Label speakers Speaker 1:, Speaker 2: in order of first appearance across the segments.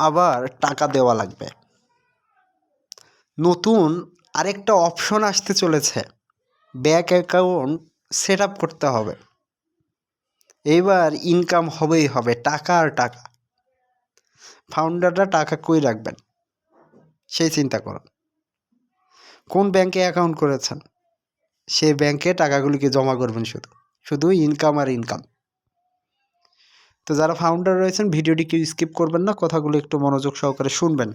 Speaker 1: আবার টাকা দেওয়া লাগবে। নতুন আরেকটা অপশন আসতে চলেছে। ব্যাঙ্ক অ্যাকাউন্ট সেট আপ করতে হবে। এইবার ইনকাম হবেই হবে, টাকা আর টাকা। ফাউন্ডাররা টাকা কই রাখবেন? সেই চিন্তা করুন। কোন ব্যাংকে অ্যাকাউন্ট করেছেন? সেই ব্যাংকে টাকাগুলিকে জমা করবেন শুধু। শুধু ইনকাম আর ইনকাম তো যারা ফাউন্ডার রয়েছেন, ভিডিওটি কেউ স্কিপ করবেন না, কথাগুলো একটু মনোযোগ সহকারে শুনবেন।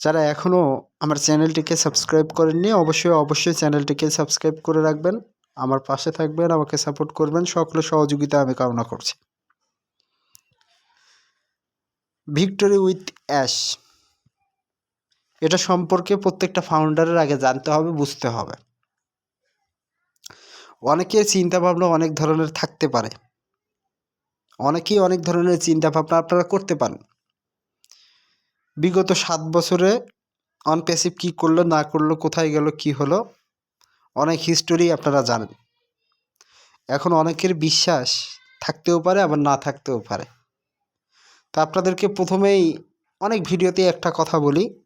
Speaker 1: যারা এখনও আমার চ্যানেলটিকে সাবস্ক্রাইব করেননি, অবশ্যই অবশ্যই চ্যানেলটিকে সাবস্ক্রাইব করে রাখবেন। আমার পাশে থাকবেন, আমাকে সাপোর্ট করবেন, সকলের সহযোগিতা আমি কামনা করছি। Victory with Ash. এটা সম্পর্কে প্রত্যেকটা ফাউন্ডারের আগে জানতে হবে, বুঝতে হবে। অনেকের চিন্তা ভাবনা অনেক ধরনের থাকতে পারে। অনেকেই অনেক ধরনের চিন্তা ভাবনা আপনারা করতে পারেন। বিগত সাত বছরে অনপ্যাসিভ কী করল, না করল, কোথায় গেল, কি হলো, অনেক হিস্টোরি আপনারা জানেন। এখন অনেকের বিশ্বাস থাকতেও পারে, আবার না থাকতেও পারে। তো আপনাদেরকে প্রথমেই অনেক ভিডিওতে একটা কথা বলি,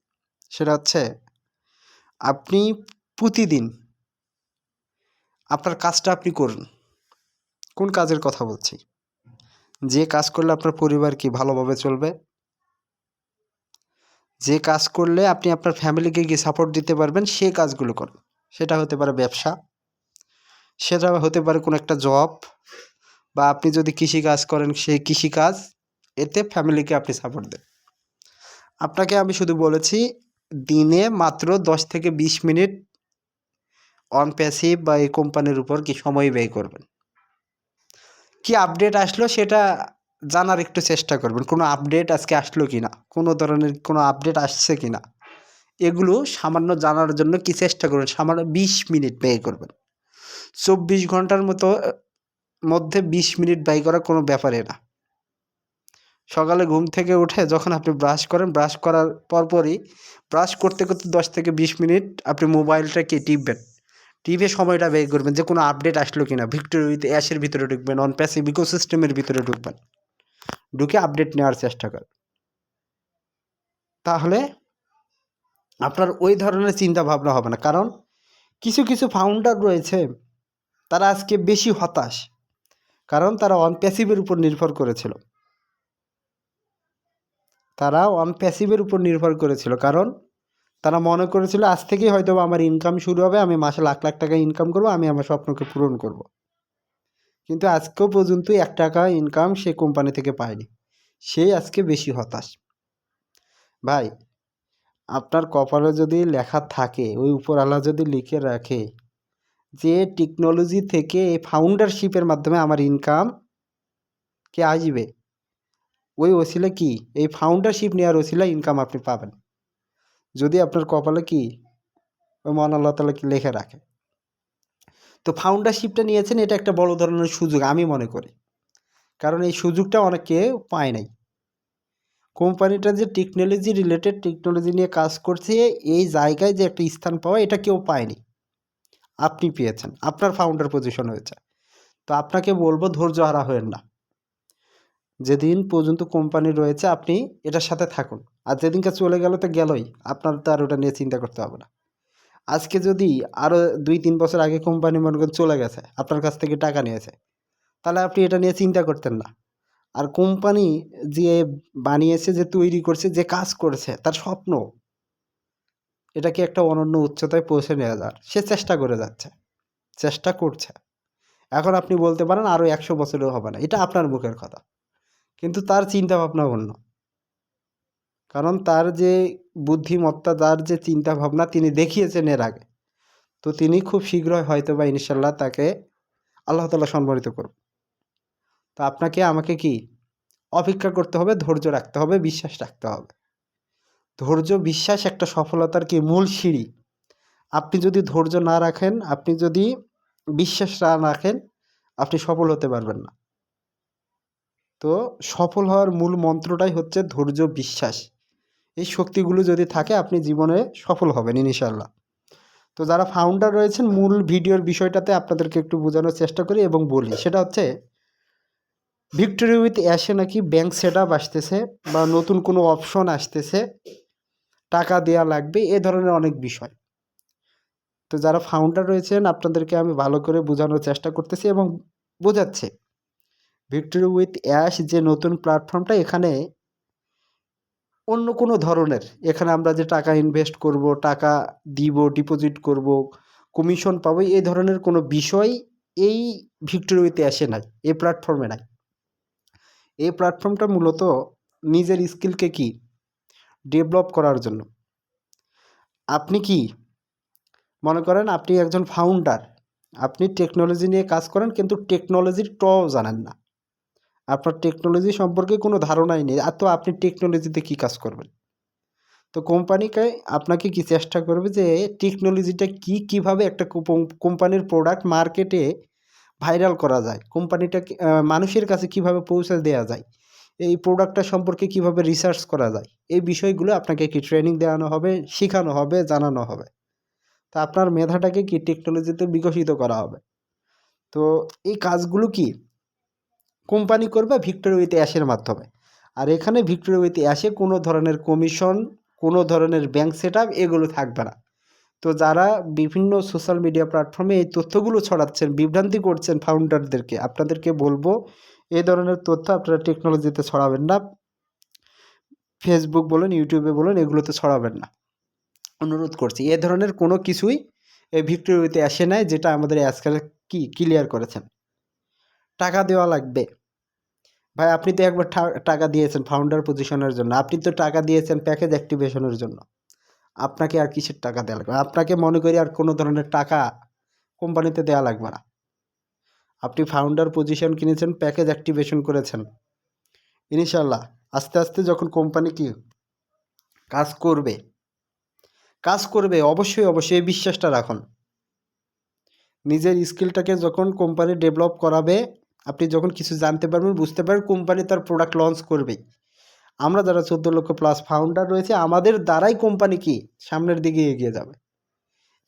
Speaker 1: সেটা হচ্ছে আপনি প্রতিদিন আপনার কাজটা আপনি করুন। কোন কাজের কথা বলছি? যে কাজ করলে আপনার পরিবার কি ভালোভাবে চলবে? যে কাজ করলে আপনি আপনার ফ্যামিলিকে গিয়ে সাপোর্ট দিতে পারবেন সেই কাজগুলো করুন সেটা হতে পারে ব্যবসা, সেটা হতে পারে কোনো একটা জব বা আপনি যদি কৃষি কাজ করেন সেই কৃষিকাজ এতে ফ্যামিলিকে আপনি সাপোর্ট দেন। আপনাকে আমি শুধু বলেছি, দিনে মাত্র দশ থেকে বিশ মিনিট অন প্যাসিভ বা এই কোম্পানির উপর কি সময় ব্যয় করবেন। কি আপডেট আসলো সেটা জানার একটু চেষ্টা করবেন। কোনো আপডেট আজকে আসলো কি না কোনো ধরনের কোনো আপডেট আসছে কি না এগুলো সামান্য জানার জন্য কি চেষ্টা করবেন? সামান্য বিশ মিনিট ব্যয় করবেন। চব্বিশ ঘণ্টার মতো, মধ্যে বিশ মিনিট ব্যয় করা কোনো ব্যাপারে না। সকালে ঘুম থেকে উঠে যখন আপনি ব্রাশ করেন ব্রাশ করার পরপরই ব্রাশ করতে করতে দশ থেকে বিশ মিনিট আপনি মোবাইলটাকে টিপবেন। টিপে সময়টা ব্যয় করবেন যে কোনো আপডেট আসলো কিনা, ভিক্টোরি উইথ অ্যাশের ভিতরে ঢুকবেন অন প্যাসিভ ইকোসিস্টেমের ভিতরে ঢুকবেন। ঢুকে আপডেট নেওয়ার চেষ্টা করেন। তাহলে আপনার ওই ধরনের চিন্তা ভাবনা হবে না, কারণ কিছু কিছু ফাউন্ডার রয়েছে, তারা আজকে বেশি হতাশ, কারণ তারা অন প্যাসিভের উপর নির্ভর করেছিল। তারা অন প্যাসিভের উপর নির্ভর করেছিল, কারণ তারা মনে করেছিল, আজ থেকেই হয়তো আমার ইনকাম শুরু হবে, আমি মাসে লাখ লাখ টাকা ইনকাম করব, আমি আমার স্বপ্নকে পূরণ করব। কিন্তু আজকেও পর্যন্ত এক টাকা ইনকাম সে কোম্পানি থেকে পায়নি। সেই আজকে বেশি হতাশ। ভাই, আপনার কপালে যদি লেখা থাকে, ওই উপর আল্লাহ যদি লিখে রাখে যে টেকনোলজি থেকে ফাউন্ডারশিপের মাধ্যমে আমার ইনকাম কে আসবে, ওই ওসিলা কি? এই ফাউন্ডারশিপ নেওয়ার ওসিলা ইনকাম আপনি পাবেন। যদি আপনার কপালে কি? ওই মহান আল্লাহ তালা কি লেখে রাখে? তো ফাউন্ডারশিপটা নিয়েছেন, এটা একটা বড় ধরনের সুযোগ আমি মনে করি। কারণ এই সুযোগটা অনেকে পায় নাই। কোম্পানিটা যে টেকনোলজি রিলেটেড টেকনোলজি নিয়ে কাজ করছে, এই জায়গায় যে একটা স্থান পাওয়া, এটা কেউ পায়নি। আপনি পেয়েছেন। আপনার ফাউন্ডার পজিশন হয়েছে। তো আপনাকে বলব, ধৈর্য হারা হয়েন না। যেদিন পর্যন্ত কোম্পানি রয়েছে, আপনি এটার সাথে থাকুন। আর যেদিনকে চলে গেল, তো গেলই। আপনার তো আর ওটা নিয়ে চিন্তা করতে হবে না। আজকে যদি আরও দুই, তিন বছর আগে কোম্পানি মনে করেন চলে গেছে, আপনার কাছ থেকে টাকা নিয়েছে, তাহলে আপনি এটা নিয়ে চিন্তা করতেন না। আর কোম্পানি যে বানিয়েছে, যে তৈরি করছে, যে কাজ করেছে, তার স্বপ্ন, এটাকে একটা অনন্য উচ্চতায় পৌঁছে নেওয়া যাওয়ার সে চেষ্টা করে যাচ্ছে, চেষ্টা করছে। এখন আপনি বলতে পারেন আরও একশো বছরেও হবে না। এটা আপনার মুখের কথা। কিন্তু তার চিন্তা ভাবনা অন্য। কারণ তার যে বুদ্ধিমত্তা, তার যে চিন্তা ভাবনা তিনি দেখিয়েছেন এর আগে, তো তিনি খুব শীঘ্রই হয়তো বা ইনশাল্লাহ তাকে আল্লাহ তালা সম্মানিত করব তো আপনাকে, আমাকে কি অপেক্ষা করতে হবে, ধৈর্য রাখতে হবে, বিশ্বাস রাখতে হবে। ধৈর্য, বিশ্বাস একটা সফলতার কি মূল সিঁড়ি। আপনি যদি ধৈর্য না রাখেন, আপনি যদি বিশ্বাস না রাখেন, আপনি সফল হতে পারবেন না। তো সফল হওয়ার মূল মন্ত্রটাই হচ্ছে ধৈর্য বিশ্বাস। এই শক্তিগুলো যদি থাকে, আপনি জীবনে সফল হবেন ইনশাল্লাহ তো যারা ফাউন্ডার রয়েছেন, মূল ভিডিওর বিষয়টাতে আপনাদেরকে একটু বোঝানোর চেষ্টা করি এবং বলি। সেটা হচ্ছে ভিক্টোরি উইথ অ্যাশে নাকি ব্যাংক সেট আপ আসতেছে বা নতুন কোনো অপশন আসতেছে, টাকা দেওয়া লাগবে, এ ধরনের অনেক বিষয়। তো যারা ফাউন্ডার রয়েছেন, আপনাদেরকে আমি ভালো করে বোঝানোর চেষ্টা করতেছি এবং বোঝাচ্ছে। ভিক্টোরি উইথ অ্যাশ যে নতুন প্ল্যাটফর্মটা এখানে অন্য কোনো ধরনের, এখানে আমরা যে টাকা ইনভেস্ট করব, টাকা দিব ডিপোজিট করব কমিশন পাবো, এই ধরনের কোনো বিষয় এই ভিক্টোরি উইথ অ্যাশে নাই, এই প্ল্যাটফর্মে নাই। এই প্ল্যাটফর্মটা মূলত নিজের স্কিলকে কি ডেভেলপ করার জন্য। আপনি কি? মনে করেন আপনি একজন ফাউন্ডার আপনি টেকনোলজি নিয়ে কাজ করেন, কিন্তু টেকনোলজির টও জানেন না। আপনার টেকনোলজি সম্পর্কে কোনো ধারণাই নেই। আর তো আপনি টেকনোলজিতে কী কাজ করবেন? তো কোম্পানিকে আপনাকে কি চেষ্টা করবে যে টেকনোলজিটা কি কীভাবে একটা কোম্পানির প্রোডাক্ট মার্কেটে ভাইরাল করা যায়? কোম্পানিটা মানুষের কাছে কীভাবে পৌঁছে দেওয়া যায়? এই প্রোডাক্টটা সম্পর্কে কীভাবে রিসার্চ করা যায়? এই বিষয়গুলো আপনাকে কি ট্রেনিং দেওয়ানো হবে, শেখানো হবে, জানানো হবে। তা আপনার মেধাটাকে কি টেকনোলজিতে বিকশিত করা হবে? তো এই কাজগুলো কি কোম্পানি করবে ভিক্টোরি উইথ অ্যাশের মাধ্যমে। আর এখানে ভিক্টোরি উইথ অ্যাশে কোনো ধরনের কমিশন কোনো ধরনের ব্যাংক সেট এগুলো থাকবে না। তো যারা বিভিন্ন সোশ্যাল মিডিয়া প্ল্যাটফর্মে এই তথ্যগুলো ছড়াচ্ছেন, বিভ্রান্তি করছেন ফাউন্ডারদেরকে আপনাদেরকে বলব, এই ধরনের তথ্য আপনারা টেকনোলজিতে ছড়াবেন না। ফেসবুক বলুন ইউটিউবে বলুন, এগুলোতে ছড়াবেন না। অনুরোধ করছি, এ ধরনের কোনো কিছুই এই ভিক্টোরিয়াতে আসে নাই, যেটা আমাদের আজকাল কি ক্লিয়ার করেছেন। টাকা দেওয়া লাগবে। ভাই, আপনি তো একবার টাকা দিয়েছেন ফাউন্ডার পজিশনের জন্য। আপনি তো টাকা দিয়েছেন প্যাকেজ অ্যাক্টিভেশনের জন্য। আপনাকে আর কিসের টাকা দেওয়া লাগবে? আপনাকে মনে করি আর কোনো ধরনের টাকা কোম্পানিতে দেওয়া লাগবে না। আপনি ফাউন্ডার পজিশন কিনেছেন প্যাকেজ অ্যাক্টিভেশন করেছেন। ইনশাল্লাহ আস্তে আস্তে যখন কোম্পানি কি কাজ করবে কাজ করবে, অবশ্যই অবশ্যই বিশ্বাসটা রাখুন। নিজের স্কিলটাকে যখন কোম্পানি ডেভেলপ করাবে আপনি যখন কিছু জানতে পারবেন, বুঝতে পারবেন কোম্পানি তার প্রোডাক্ট লঞ্চ করবেই। আমরা যারা চোদ্দ লক্ষ প্লাস ফাউন্ডার রয়েছে, আমাদের দ্বারাই কোম্পানি কি? সামনের দিকে এগিয়ে যাবে।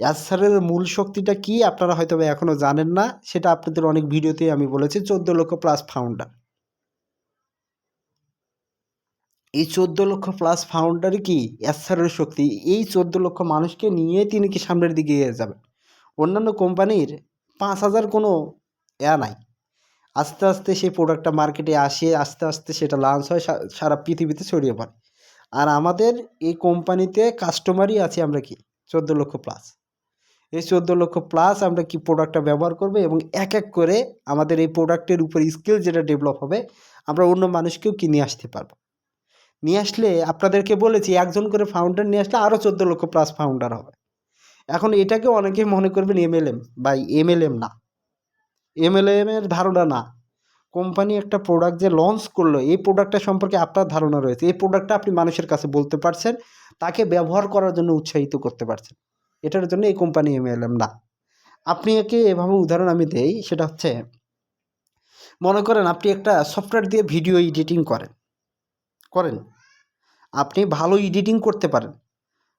Speaker 1: অ্যাসারের মূল শক্তিটা কি? আপনারা হয়তো এখনও জানেন না, সেটা আপনাদের অনেক ভিডিওতেই আমি বলেছি, চোদ্দ লক্ষ প্লাস ফাউন্ডার এই চোদ্দ লক্ষ প্লাস ফাউন্ডারই কি? অ্যাসারের শক্তি। এই চোদ্দ লক্ষ মানুষকে নিয়ে তিনি কি সামনের দিকে এগিয়ে যাবেন? অন্যান্য কোম্পানির পাঁচ হাজার কোনো এয়া নাই। আস্তে আস্তে সেই প্রোডাক্টটা মার্কেটে আসে, আস্তে আস্তে সেটা লঞ্চ হয় সারা পৃথিবীতে ছড়িয়ে পড়ে। আর আমাদের এই কোম্পানিতে কাস্টমারই আছে আমরা কি? চোদ্দ লক্ষ প্লাস এই চোদ্দ লক্ষ প্লাস আমরা কি প্রোডাক্টটা ব্যবহার করব এবং এক এক করে আমাদের এই প্রোডাক্টের উপর স্কিল যেটা ডেভেলপ হবে, আমরা অন্য মানুষকেও কি নিয়ে আসতে পারব? নিয়ে আসলে আপনাদেরকে বলেছি, একজন করে ফাউন্ডার নিয়ে আসলে আরও চোদ্দ লক্ষ প্লাস ফাউন্ডার হবে। এখন এটাকে অনেকে মনে করবেন এমএলএম বা এমএলএম না। এমএলএম এর ধারণা না। কোম্পানি একটা প্রোডাক্ট যে লঞ্চ করল, এই প্রোডাক্টটা সম্পর্কে আপনার ধারণা রয়েছে। এই প্রোডাক্টটা আপনি মানুষের কাছে বলতে পারছেন, তাকে ব্যবহার করার জন্য উৎসাহিত করতে পারছেন। এটার জন্য এই কোম্পানি এমএলএম না। আপনি একে এভাবে উদাহরণ আমি দেই, সেটা হচ্ছে, মনে করেন আপনি একটা সফটওয়্যার দিয়ে ভিডিও এডিটিং করেন। করেন। আপনি ভালো এডিটিং করতে পারেন।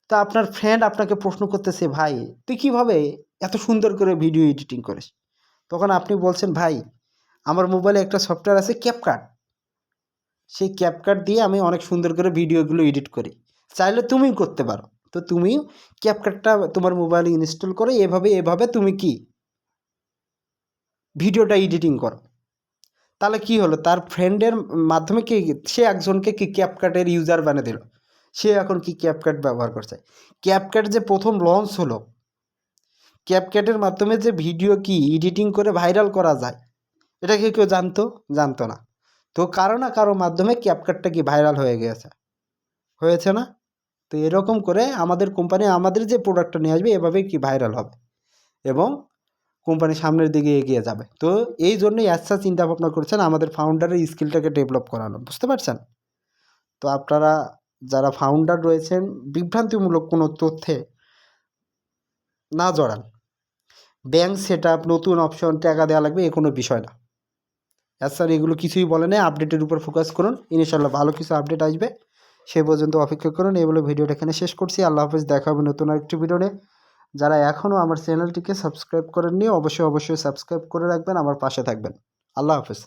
Speaker 1: তা আপনার ফ্রেন্ড আপনাকে প্রশ্ন করতেছে, ভাই, তুই কীভাবে এত সুন্দর করে ভিডিও এডিটিং করিস? তখন আপনি বলছেন, ভাই, আমার মোবাইলে একটা সফটওয়্যার আছে ক্যাপকাট সেই ক্যাপকাট দিয়ে আমি অনেক সুন্দর করে ভিডিওগুলো এডিট করি। চাইলে তুমি করতে পারো। তো তুমি ক্যাপকাটটা তোমার মোবাইলে ইনস্টল করে এভাবে এভাবে তুমি কি ভিডিওটা এডিটিং করো। তাহলে কি হলো? তার ফ্রেন্ডের মাধ্যমে কি সে একজনকে কি ক্যাপকাটের ইউজার বানিয়ে দিল? সে এখন কি ক্যাপকাট ব্যবহার করছে? ক্যাপকাট যে প্রথম লঞ্চ হলো ক্যাপকাটের মাধ্যমে যে ভিডিও কি এডিটিং করে ভাইরাল করা যায়, এটা কি কেউ জানতো? জানতো না। তো কারও না কারও মাধ্যমে ক্যাপকাটটা কি ভাইরাল হয়ে গেছে। হয়েছে না? তো এরকম করে আমাদের কোম্পানি আমাদের যে প্রোডাক্টটা নিয়ে আসবে, এভাবেই কি ভাইরাল হবে এবং কোম্পানি সামনের দিকে এগিয়ে যাবে। তো এই জন্যই আচ্ছা চিন্তা ভাবনা করছেন, আমাদের ফাউন্ডারের স্কিলটাকে ডেভেলপ করানো বুঝতে পারছেন? তো আপনারা যারা ফাউন্ডার রয়েছেন, বিভ্রান্তিমূলক কোনো তথ্যে না জড়ান। ব্যাংক সেট নতুন অপশন টাকা দেওয়া লাগবে, এ কোনো বিষয় না। আর স্যার এগুলো কিছুই বলে না আপডেটের উপর ফোকাস করুন। ইনশাল্লাহ ভালো কিছু আপডেট আসবে। সে পর্যন্ত অপেক্ষা করুন। এই বলে ভিডিওটা এখানে শেষ করছি। আল্লাহ হাফেজ, দেখা হবে নতুন আরেকটি ভিডিওতে যারা এখনও আমার চ্যানেলটিকে সাবস্ক্রাইব করেননি, অবশ্যই অবশ্যই সাবস্ক্রাইব করে রাখবেন। আমার পাশে থাকবেন। আল্লাহ হাফিজ।